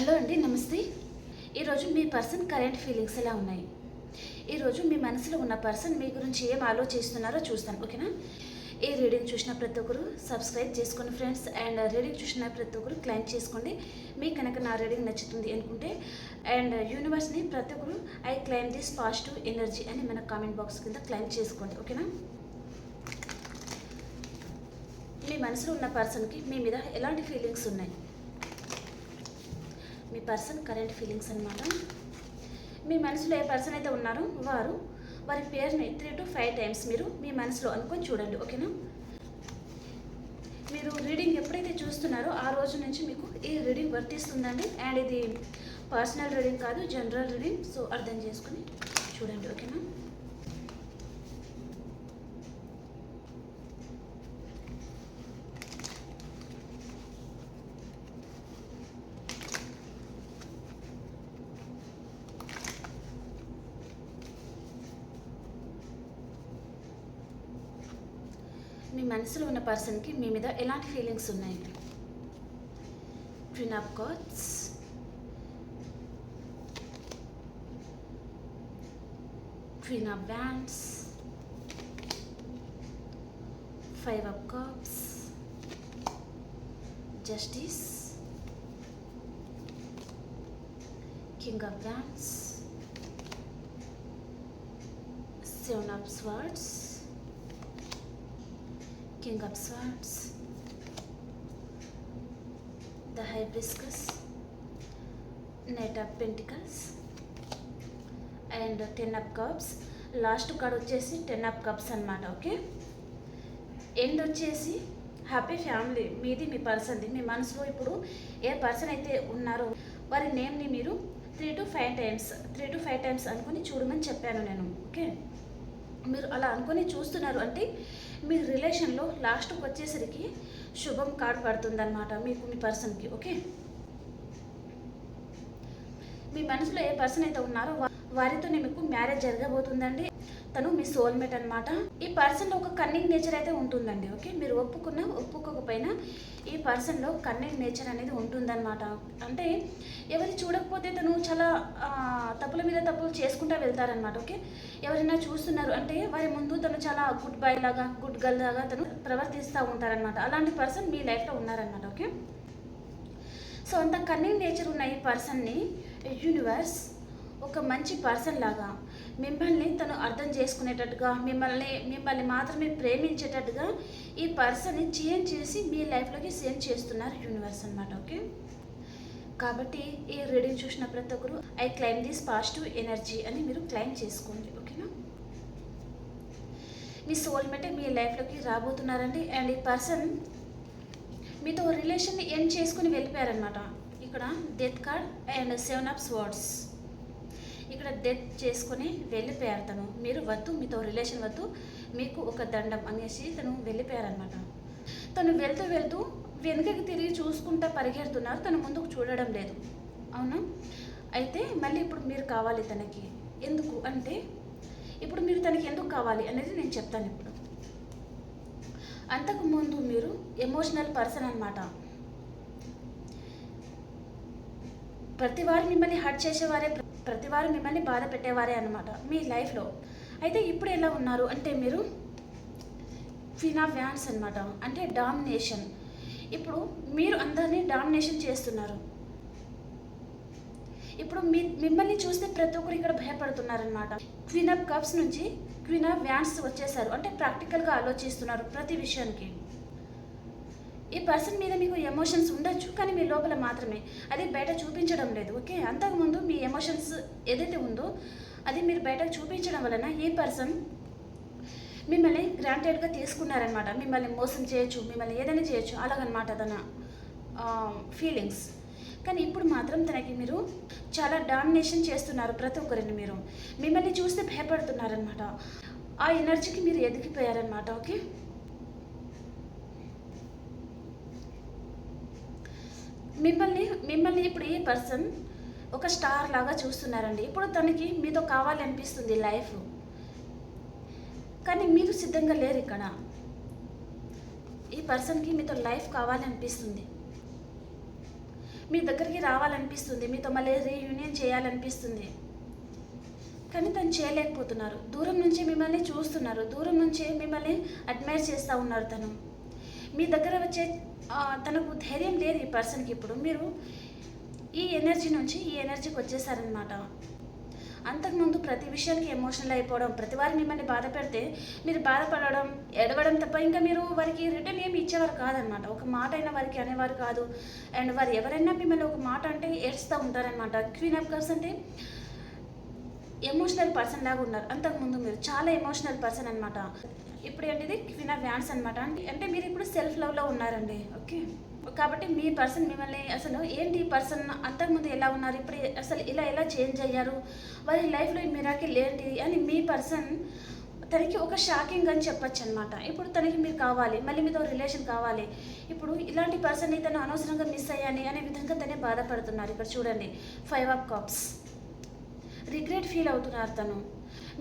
Hello అండి నమస్తే. ఈరోజు మీ పర్సన్ కరెంట్ ఫీలింగ్స్ ఎలా ఉన్నాయి? ఈరోజు మీ మనసులో ఉన్న పర్సన్ మీ గురించి ఏం ఆలోచిస్తున్నారో చూస్తాను ఓకేనా? ఈ రీడింగ్ చూసిన ప్రతి ఒక్కరు సబ్స్క్రైబ్ చేసుకోండి ఫ్రెండ్స్ అండ్ రీడింగ్ చూసిన ప్రతి ఒక్కరు క్లైమ్ చేసుకోండి. మీకు కనుక నా రీడింగ్ నచ్చుతుంది అనుకుంటే అండ్ యూనివర్స్ని ప్రతి ఒక్కరు I claim this positive energy అని మన కామెంట్ బాక్స్ కింద క్లైమ్ చేసుకోండి ఓకేనా? మీ మనసులో ఉన్న పర్సన్కి మీ మీద ఎలాంటి ఫీలింగ్స్ ఉన్నాయి? పర్సన్ కరెంట్ ఫీలింగ్స్ అన్నమాట. మీ మనసులో ఏ పర్సన్ అయితే ఉన్నారో వారు వారి పేరుని త్రీ టు ఫైవ్ టైమ్స్ మీరు మీ మనసులో అనుకొని చూడండి ఓకేనా? మీరు రీడింగ్ ఎప్పుడైతే చూస్తున్నారో ఆ రోజు నుంచి మీకు ఈ రీడింగ్ వర్తిస్తుందండి. అండ్ ఇది పర్సనల్ రీడింగ్ కాదు జనరల్ రీడింగ్ సో అర్థం చేసుకుని చూడండి ఓకేనా? మీ మనసులో ఉన్న పర్సన్కి మీ మీద ఎలాంటి ఫీలింగ్స్ ఉన్నాయి queen of cards queen of wands. Five of cups justice. King of wands. Seven of swords. King of Swords, the Hibiscus, Knight of Pentacles, and ten of cups last card వచ్చేసి ten of cups అనమాట okay end వచ్చేసి happy family మీది మీ పర్సన్ది మీ మనసులో ఇప్పుడు ఏ person అయితే ఉన్నారో వారి నేమ్ని మీరు three to five times three to five times అనుకుని చూడమని చెప్పాను నేను ఓకే మీరు అలా అనుకుని చూస్తున్నారు అంటే మీ రిలేషన్లో లాస్ట్కి వచ్చేసరికి శుభం కార్డ్ పడుతుందన్నమాట మీకు మీ పర్సన్కి ఓకే మీ మనసులో ఏ పర్సన్ అయితే ఉన్నారో వారితోనే మీకు మ్యారేజ్ జరగబోతుందండి. తను మీ సోల్మేట్ అనమాట ఈ పర్సన్లో ఒక కన్నింగ్ నేచర్ అయితే ఉంటుందండి ఓకే మీరు ఒప్పుకున్నా ఒప్పుకోకపోయినా ఈ పర్సన్లో కన్నింగ్ నేచర్ అనేది ఉంటుందన్నమాట. అంటే ఎవరి చూడకపోతే తను చాలా తప్పుల మీద తప్పులు చేసుకుంటా వెళ్తారనమాట ఓకే ఎవరైనా చూస్తున్నారు అంటే వారి ముందు తను చాలా గుడ్ బై లాగా గుడ్ గర్ల్ లాగా తను ప్రవర్తిస్తూ ఉంటారనమాట అలాంటి పర్సన్ మీ లైఫ్లో ఉన్నారనమాట ఓకే సో అంత కన్నింగ్ నేచర్ ఉన్న ఈ పర్సన్ని యూనివర్స్ ఒక మంచి పర్సన్ లాగా మిమ్మల్ని తను అర్థం చేసుకునేటట్టుగా మిమ్మల్ని మిమ్మల్ని మాత్రమే ప్రేమించేటట్టుగా ఈ పర్సన్ని చేంజ్ చేసి మీ లైఫ్లోకి సెండ్ చేస్తున్నారు యూనివర్స్ అనమాట ఓకే? కాబట్టి ఈ రీడింగ్ చూసిన ప్రతి ఒక్కరు I claim this positive energy అని మీరు క్లైమ్ చేసుకోండి ఓకేనా? మీ సోల్మేట్ మీ లైఫ్లోకి రాబోతున్నారండి అండ్ ఈ పర్సన్ మీతో రిలేషన్ని ఎండ్ చేసుకుని వెళ్ళిపోయారనమాట ఇక్కడ death card and seven of swords. ఇక్కడ డెత్ చేసుకుని వెళ్ళిపోయారు తను మీరు వద్దు మీతో రిలేషన్ వద్దు మీకు ఒక దండం అనేసి తను వెళ్ళిపోయారనమాట తను వెళ్తూ వెళ్తూ వెనుకకి తిరిగి చూసుకుంటా పరిగెడుతున్నారు. తను ముందుకు చూడడం లేదు. అవునా? అయితే మళ్ళీ ఇప్పుడు మీరు కావాలి తనకి. ఎందుకు అంటే ఇప్పుడు మీరు తనకి ఎందుకు కావాలి అనేది నేను చెప్తాను ఇప్పుడు. అంతకుముందు మీరు ఎమోషనల్ పర్సన్ అనమాట ప్రతి వారు మిమ్మల్ని హర్ట్ చేసేవారే ప్రతివారు మిమ్మల్ని బాధ పెట్టేవారే అనమాట మీ లైఫ్లో. అయితే ఇప్పుడు ఎలా ఉన్నారు? అంటే మీరు ఫినా వ్యాన్స్ అనమాట అంటే డామినేషన్. ఇప్పుడు మీరు అందరినీ డామినేషన్ చేస్తున్నారు. ఇప్పుడు మీ మిమ్మల్ని చూస్తే ప్రతి ఒక్కరు ఇక్కడ భయపడుతున్నారనమాట క్వీన్ ఆఫ్ కప్స్ నుంచి క్వీన్ ఆఫ్ వ్యాన్స్ వచ్చేసారు. అంటే ప్రాక్టికల్గా ఆలోచిస్తున్నారు ప్రతి విషయానికి. ఈ పర్సన్ మీద మీకు ఎమోషన్స్ ఉండొచ్చు కానీ మీ లోపల మాత్రమే. అది బయట చూపించడం లేదు ఓకే? అంతకుముందు మీ ఎమోషన్స్ ఏదైతే ఉందో అది మీరు బయటకు చూపించడం వలన ఈ పర్సన్ మిమ్మల్ని గ్రాంటెడ్గా తీసుకున్నారనమాట మిమ్మల్ని మోసం చేయొచ్చు మిమ్మల్ని ఏదైనా చేయొచ్చు అలాగనమాట తన ఫీలింగ్స్ కానీ ఇప్పుడు మాత్రం తనకి మీరు చాలా డామినేషన్ చేస్తున్నారు ప్రతి ఒక్కరిని మీరు. మిమ్మల్ని చూస్తే భయపడుతున్నారనమాట ఆ ఎనర్జీకి మీరు ఎదిగిపోయారనమాట ఓకే? మిమ్మల్ని మిమ్మల్ని ఇప్పుడు ఈ పర్సన్ ఒక స్టార్ లాగా చూస్తున్నారండి? ఇప్పుడు తనకి మీతో కావాలి అనిపిస్తుంది లైఫ్. కానీ మీరు సిద్ధంగా లేరు ఇక్కడ. ఈ పర్సన్కి మీతో లైఫ్ కావాలనిపిస్తుంది మీ దగ్గరికి రావాలనిపిస్తుంది. మీతో మళ్ళీ రీయూనియన్ చేయాలనిపిస్తుంది. కానీ తను చేయలేకపోతున్నారు. దూరం నుంచి మిమ్మల్ని చూస్తున్నారు. దూరం నుంచి మిమ్మల్ని అడ్మైర్ చేస్తూ ఉన్నారు తను. మీ దగ్గర వచ్చే తనకు ధైర్యం లేదు ఈ పర్సన్కి ఇప్పుడు. మీరు ఈ ఎనర్జీ నుంచి ఈ ఎనర్జీకి వచ్చేసారనమాట అంతకుముందు ప్రతి విషయానికి ఎమోషనల్ అయిపోవడం ప్రతి వారు మిమ్మల్ని బాధ పెడితే మీరు బాధపడడం ఎడవడం తప్ప ఇంకా మీరు వారికి రిటర్న్ ఏమి ఇచ్చేవారు కాదనమాట ఒక మాట అయినా వారికి అనేవారు కాదు. అండ్ వారు ఎవరైనా మిమ్మల్ని ఒక మాట అంటే ఏడుస్తూ ఉంటారనమాట క్వీన్ ఆఫ్ కప్స్ అంటే ఎమోషనల్ పర్సన్ లాగా ఉన్నారు. అంతకుముందు మీరు చాలా ఎమోషనల్ పర్సన్ అనమాట ఇప్పుడు ఏంటిది? క్వీన్ ఆఫ్ వ్యాన్స్ అనమాట అంటే మీరు ఇప్పుడు సెల్ఫ్ లవ్లో ఉన్నారండి. ఓకే? కాబట్టి మీ పర్సన్ మిమ్మల్ని అసలు ఏంటి పర్సన్ అంతకుముందు ఎలా ఉన్నారు? ఇప్పుడు అసలు ఇలా ఎలా చేంజ్ అయ్యారు? వారి లైఫ్లో మిరాకిల్ ఏంటి? అని మీ పర్సన్ తనకి ఒక షాకింగ్ అని చెప్పొచ్చు అనమాట ఇప్పుడు తనకి మీరు కావాలి. మళ్ళీ మీతో రిలేషన్ కావాలి. ఇప్పుడు ఇలాంటి పర్సన్ని తను అనవసరంగా మిస్ అయ్యాని అనే విధంగా తనే బాధపడుతున్నారు. ఇక్కడ చూడండి. Five of cups regret feel అవుతున్నారు తను.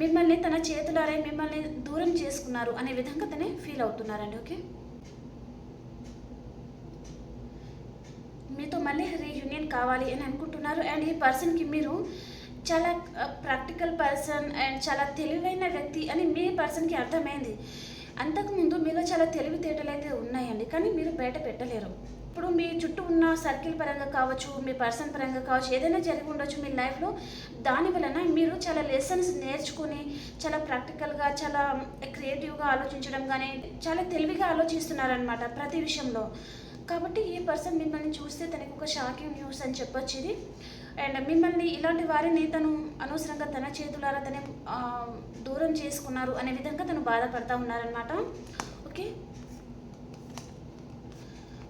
మిమ్మల్ని తన చేతులారే మిమ్మల్ని దూరం చేసుకున్నారు అనే విధంగా తనే ఫీల్ అవుతున్నారండి ఓకే? మీతో మళ్ళీ రీయూనియన్ కావాలి అని అనుకుంటున్నారు. అండ్ ఈ పర్సన్కి మీరు చాలా ప్రాక్టికల్ పర్సన్ అండ్ చాలా తెలివైన వ్యక్తి అని మీ పర్సన్కి అర్థమైంది. అంతకుముందు మీలో చాలా తెలివితేటలు అయితే ఉన్నాయండి కానీ మీరు బయట పెట్టలేరు. ఇప్పుడు మీ చుట్టూ ఉన్న సర్కిల్ పరంగా కావచ్చు మీ పర్సన్ పరంగా కావచ్చు ఏదైనా జరిగి ఉండొచ్చు మీ లైఫ్లో దాని వలన మీరు చాలా లెసన్స్ నేర్చుకుని చాలా ప్రాక్టికల్గా చాలా క్రియేటివ్గా ఆలోచించడం కానీ చాలా తెలివిగా ఆలోచిస్తున్నారనమాట ప్రతి విషయంలో. కాబట్టి ఈ పర్సన్ మిమ్మల్ని చూస్తే తనకు ఒక షాకింగ్ న్యూస్ అని చెప్పొచ్చు ఇది. అండ్ మిమ్మల్ని ఇలాంటి వారిని తను అనవసరంగా తన చేతులారా తనే దూరం చేసుకున్నారు అనే విధంగా తను బాధపడతా ఉన్నారనమాట ఓకే?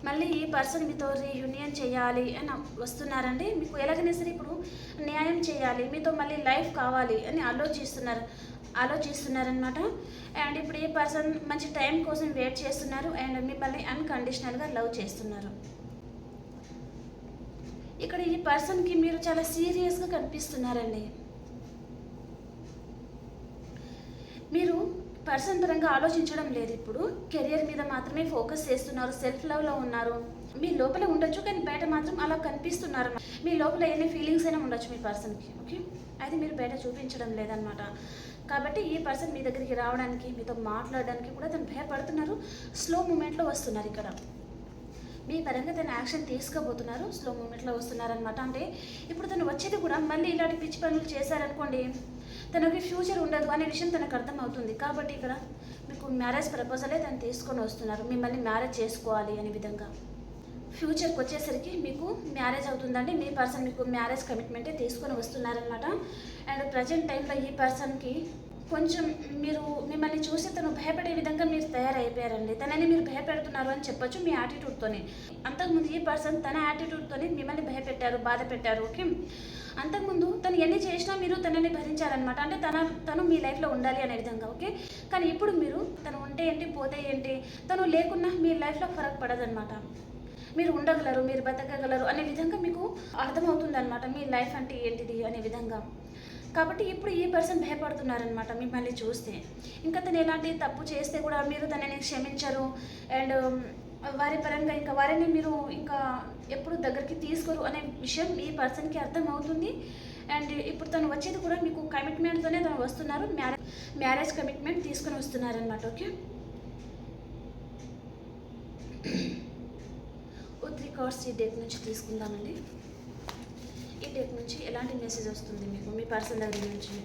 మళ్ళీ ఈ పర్సన్ మీతో రీయూనియన్ చేయాలి అని వస్తున్నారండి. మీకు ఎలాగైనా సరే ఇప్పుడు న్యాయం చేయాలి. మీతో మళ్ళీ లైఫ్ కావాలి అని ఆలోచిస్తున్నారు ఆలోచిస్తున్నారనమాట అండ్ ఇప్పుడు ఈ పర్సన్ మంచి టైం కోసం వెయిట్ చేస్తున్నారు. అండ్ మిమ్మల్ని అన్కండిషనల్గా లవ్ చేస్తున్నారు. ఇక్కడ ఈ పర్సన్కి మీరు చాలా సీరియస్గా కనిపిస్తున్నారండి మీరు పర్సన్ పరంగా ఆలోచించడం లేదు ఇప్పుడు. కెరియర్ మీద మాత్రమే ఫోకస్ చేస్తున్నారు సెల్ఫ్ లవ్లో ఉన్నారు. మీ లోపల ఉండొచ్చు కానీ బయట మాత్రం అలా కనిపిస్తున్నారు. మీ లోపల ఎన్ని ఫీలింగ్స్ అయినా ఉండొచ్చు మీ పర్సన్కి ఓకే? అది మీరు బయట చూపించడం లేదనమాట కాబట్టి ఈ పర్సన్ మీ దగ్గరికి రావడానికి మీతో మాట్లాడడానికి కూడా తను భయపడుతున్నారు. స్లో మూమెంట్లో వస్తున్నారు ఇక్కడ. మీ పరంగా తను యాక్షన్ తీసుకోబోతున్నారు స్లో మూమెంట్లో వస్తున్నారనమాట అంటే ఇప్పుడు తను వచ్చేది కూడా మళ్ళీ ఇలాంటి పిచ్చి పనులు చేశారనుకోండి తనకి ఫ్యూచర్ ఉండదు అనే విషయం తనకు అర్థమవుతుంది. కాబట్టి ఇక్కడ మీకు మ్యారేజ్ ప్రపోజలే తను తీసుకొని వస్తున్నారు. మిమ్మల్ని మ్యారేజ్ చేసుకోవాలి అనే విధంగా. ఫ్యూచర్కి వచ్చేసరికి మీకు మ్యారేజ్ అవుతుందండి. మీ పర్సన్ మీకు మ్యారేజ్ కమిట్మెంటే తీసుకొని వస్తున్నారనమాట అండ్ ప్రజెంట్ టైంలో ఈ పర్సన్కి కొంచెం మీరు మిమ్మల్ని చూసి తను భయపడే విధంగా మీరు తయారైపోయారండి. తనని మీరు భయపెడుతున్నారు అని చెప్పొచ్చు మీ యాటిట్యూడ్తోనే అంతకుముందు ఈ పర్సన్ తన యాటిట్యూడ్తోనే మిమ్మల్ని భయపెట్టారు బాధ పెట్టారు ఓకే? అంతకుముందు తను ఎన్ని చేసినా మీరు తనని భరించారనమాట అంటే తన తను మీ లైఫ్లో ఉండాలి అనే విధంగా ఓకే? కానీ ఇప్పుడు మీరు తను ఉంటే ఏంటి పోతే ఏంటి తను లేకున్నా మీ లైఫ్లో ఫరక్ పడదనమాట మీరు ఉండగలరు మీరు బతకగలరు అనే విధంగా మీకు అర్థమవుతుంది అనమాట మీ లైఫ్ అంటే ఏంటిది అనే విధంగా. కాబట్టి ఇప్పుడు ఈ పర్సన్ భయపడుతున్నారనమాట మిమ్మల్ని చూస్తే. ఇంకా తను ఎలాంటి తప్పు చేస్తే కూడా మీరు తనని క్షమించరు. అండ్ um, వారి పరంగా ఇంకా వారిని మీరు ఇంకా ఎప్పుడు దగ్గరికి తీసుకోరు అనే విషయం ఈ పర్సన్కి అర్థమవుతుంది. అండ్ ఇప్పుడు తను వచ్చేది కూడా మీకు కమిట్మెంట్తోనే తను వస్తున్నారు. మ్యారేజ్ మ్యారేజ్ కమిట్మెంట్ తీసుకొని వస్తున్నారనమాట ఓకే? త్రీ కార్డ్స్ ఈ డేట్ నుంచి తీసుకుందామండి. ఈ డేట్ నుంచి ఎలాంటి మెసేజ్ వస్తుంది మీకు? మీ పర్సన్ దగ్గర నుంచి?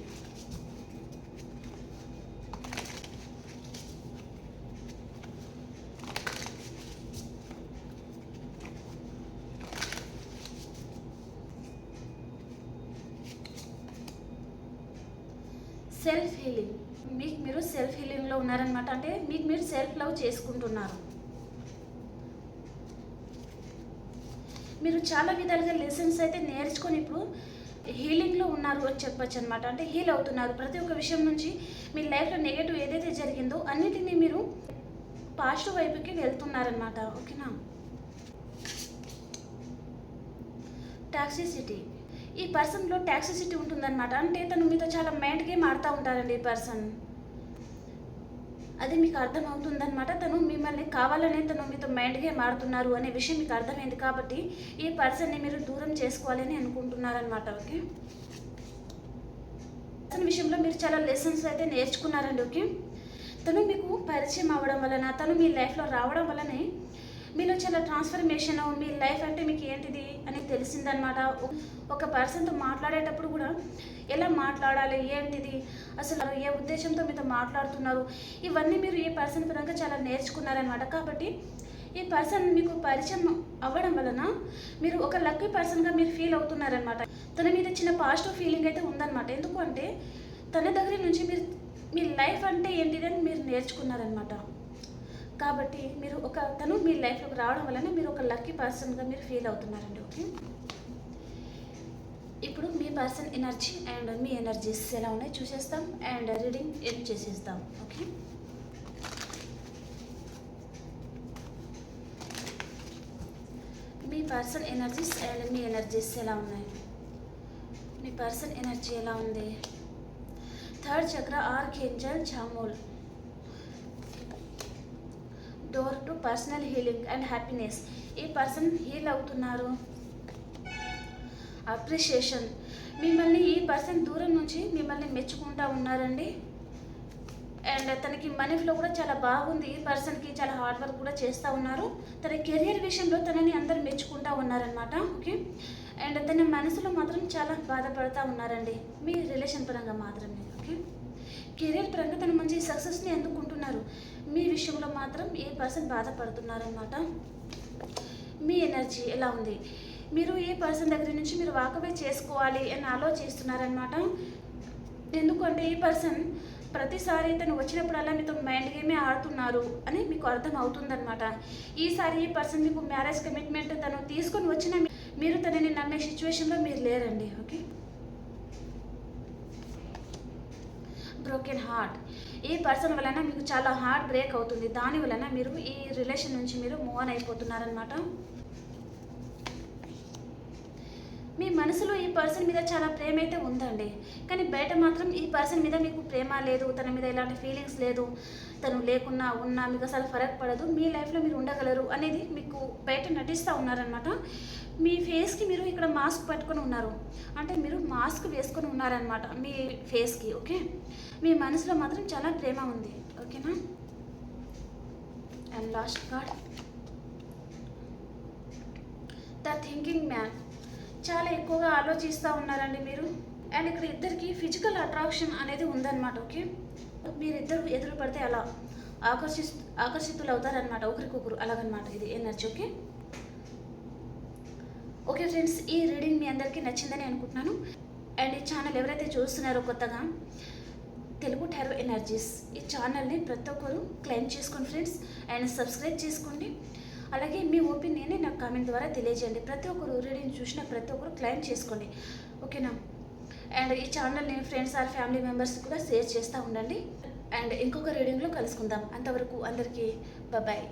సెల్ఫ్ హీలింగ్ మీకు మీరు సెల్ఫ్ హీలింగ్లో ఉన్నారనమాట అంటే మీకు మీరు సెల్ఫ్ లవ్ చేసుకుంటున్నారు. మీరు చాలా విధాలుగా లెసన్స్ అయితే నేర్చుకొని ఇప్పుడు హీలింగ్లో ఉన్నారు అని చెప్పచ్చు అనమాట అంటే హీల్ అవుతున్నారు. ప్రతి ఒక్క విషయం నుంచి మీ లైఫ్లో నెగటివ్ ఏదైతే జరిగిందో అన్నిటినీ మీరు పాజిటివ్ వైపుకి వెళ్తున్నారనమాట ఓకేనా? టాక్సిసిటీ ఈ పర్సన్లో టాక్సిసిటీ ఉంటుందన్నమాట. అంటే తను మీతో చాలా మైండ్ గేమ్ ఆడుతూ ఉంటారండి ఈ పర్సన్ అది మీకు అర్థమవుతుందనమాట తను మిమ్మల్ని కావాలనే తను మీతో మైండ్ గేమ్ ఆడుతున్నారు అనే విషయం మీకు అర్థమైంది కాబట్టి ఈ పర్సన్ని మీరు దూరం చేసుకోవాలని అనుకుంటున్నారనమాట ఓకే? పర్సన్ విషయంలో మీరు చాలా లెసన్స్ అయితే నేర్చుకున్నారండి ఓకే? తను మీకు పరిచయం అవ్వడం వలన తను మీ లైఫ్లో రావడం వలనే మీలో చాలా ట్రాన్స్ఫర్మేషన్ మీ లైఫ్ అంటే మీకు ఏంటిది అని తెలిసిందనమాట ఒక పర్సన్తో మాట్లాడేటప్పుడు కూడా ఎలా మాట్లాడాలి ఏంటిది అసలు ఏ ఉద్దేశంతో మీతో మాట్లాడుతున్నారు ఇవన్నీ మీరు ఈ పర్సన్ పరంగా చాలా నేర్చుకున్నారనమాట కాబట్టి ఈ పర్సన్ మీకు పరిచయం అవ్వడం వలన మీరు ఒక లక్కీ పర్సన్గా మీరు ఫీల్ అవుతున్నారనమాట తన మీద చిన్న పాజిటివ్ ఫీలింగ్ అయితే ఉందన్నమాట. ఎందుకు అంటే తన దగ్గర నుంచి మీరు మీ లైఫ్ అంటే ఏంటిది అని మీరు నేర్చుకున్నారనమాట కాబట్టి మీరు ఒక తను మీ లైఫ్లోకి రావడం వలన మీరు ఒక లక్కీ పర్సన్గా మీరు ఫీల్ అవుతున్నారండి ఓకే ఇప్పుడు మీ పర్సన్ ఎనర్జీ అండ్ మీ ఎనర్జీస్ ఎలా ఉన్నాయి చూసేస్తాం అండ్ రీడింగ్ ఎండ్ చేసేస్తాం ఓకే మీ పర్సన్ ఎనర్జీస్ అండ్ మీ ఎనర్జీస్ ఎలా ఉన్నాయి? మీ పర్సన్ ఎనర్జీ ఎలా ఉంది? Third chakra archangel Chamuel door to personal healing and happiness ఈ పర్సన్ హీల్ అవుతున్నారు? అప్రిషియేషన్ మిమ్మల్ని ఈ పర్సన్ దూరం నుంచి మిమ్మల్ని మెచ్చుకుంటా ఉన్నారండి? అండ్ తనకి మనీ ఫ్లో కూడా చాలా బాగుంది. ఈ పర్సన్కి చాలా హార్డ్ వర్క్ కూడా చేస్తూ ఉన్నారు. తన కెరియర్ విషయంలో తనని అందరు మెచ్చుకుంటా ఉన్నారనమాట ఓకే అండ్ తన మనసులో మాత్రం చాలా బాధపడుతూ ఉన్నారండి. మీ రిలేషన్ పరంగా మాత్రమే. ఓకే కెరియర్ పరంగా తను మంచి సక్సెస్ని అందుకుంటున్నారు. మీ విషయంలో మాత్రం ఏ పర్సన్ బాధపడుతున్నారనమాట మీ ఎనర్జీ ఎలా ఉంది? మీరు ఏ పర్సన్ దగ్గర నుంచి మీరు వాకవే చేసుకోవాలి అని ఆలోచిస్తున్నారనమాట ఎందుకంటే ఈ పర్సన్ ప్రతిసారి తను వచ్చినప్పుడల్లా మీతో మైండ్ గేమే ఆడుతున్నారు అని మీకు అర్థం అవుతుందనమాట ఈసారి ఈ పర్సన్ మీకు మ్యారేజ్ కమిట్మెంట్ తను తీసుకొని వచ్చిన మీరు తనని నమ్మే సిచ్యువేషన్లో మీరు లేరండి ఓకే? Broken heart. ఈ పర్సన్ వలన మీకు చాలా హార్ట్ బ్రేక్ అవుతుంది. దాని వలన మీరు ఈ రిలేషన్ నుంచి మీరు మూవ్ ఆన్ అయిపోతున్నారనమాట మీ మనసులో ఈ పర్సన్ మీద చాలా ప్రేమ అయితే ఉందండి. కానీ బయట మాత్రం ఈ పర్సన్ మీద మీకు ప్రేమ లేదు తన మీద ఎలాంటి ఫీలింగ్స్ లేదు తను లేకున్నా ఉన్నా మీకు అసలు ఫరక్ పడదు మీ లైఫ్లో మీరు ఉండగలరు అనేది మీకు బయట నటిస్తూ ఉన్నారనమాట మీ ఫేస్కి మీరు ఇక్కడ మాస్క్ పట్టుకొని ఉన్నారు. అంటే మీరు మాస్క్ వేసుకొని ఉన్నారనమాట మీ ఫేస్కి ఓకే మీ మనసులో మాత్రం చాలా ప్రేమ ఉంది ఓకేనా and last god the thinking man చాలా ఎక్కువగా ఆలోచిస్తూ ఉన్నారండి మీరు. అండ్ ఇక్కడ ఇద్దరికి ఫిజికల్ అట్రాక్షన్ అనేది ఉందన్నమాట ఓకే? మీరిద్దరు ఎదురు పడితే అలా ఆకర్షి ఆకర్షితులు అవుతారనమాట ఒకరికొకరు అలాగనమాట ఇది ఎనర్జీ ఓకే? ఓకే ఫ్రెండ్స్ ఈ రీడింగ్ మీ అందరికీ నచ్చిందని అనుకుంటున్నాను. అండ్ ఈ ఛానల్ ఎవరైతే చూస్తున్నారో కొత్తగా తెలుగు టెరో ఎనర్జీస్ ఈ ఛానల్ని ప్రతి ఒక్కరు క్లెయిమ్ చేసుకోండి ఫ్రెండ్స్. అండ్ సబ్స్క్రైబ్ చేసుకోండి. అలాగే మీ ఒపీనియన్ని నాకు కామెంట్ ద్వారా తెలియజేయండి. ప్రతి ఒక్కరు రీడింగ్ చూసిన ప్రతి ఒక్కరు క్లెయిమ్ చేసుకోండి. ఓకేనా? అండ్ ఈ ఛానల్ని ఫ్రెండ్స్ ఆర్ ఫ్యామిలీ మెంబర్స్ కూడా షేర్ చేస్తూ ఉండండి. అండ్ ఇంకొక రీడింగ్లో కలుసుకుందాం. అంతవరకు అందరికీ బాయ్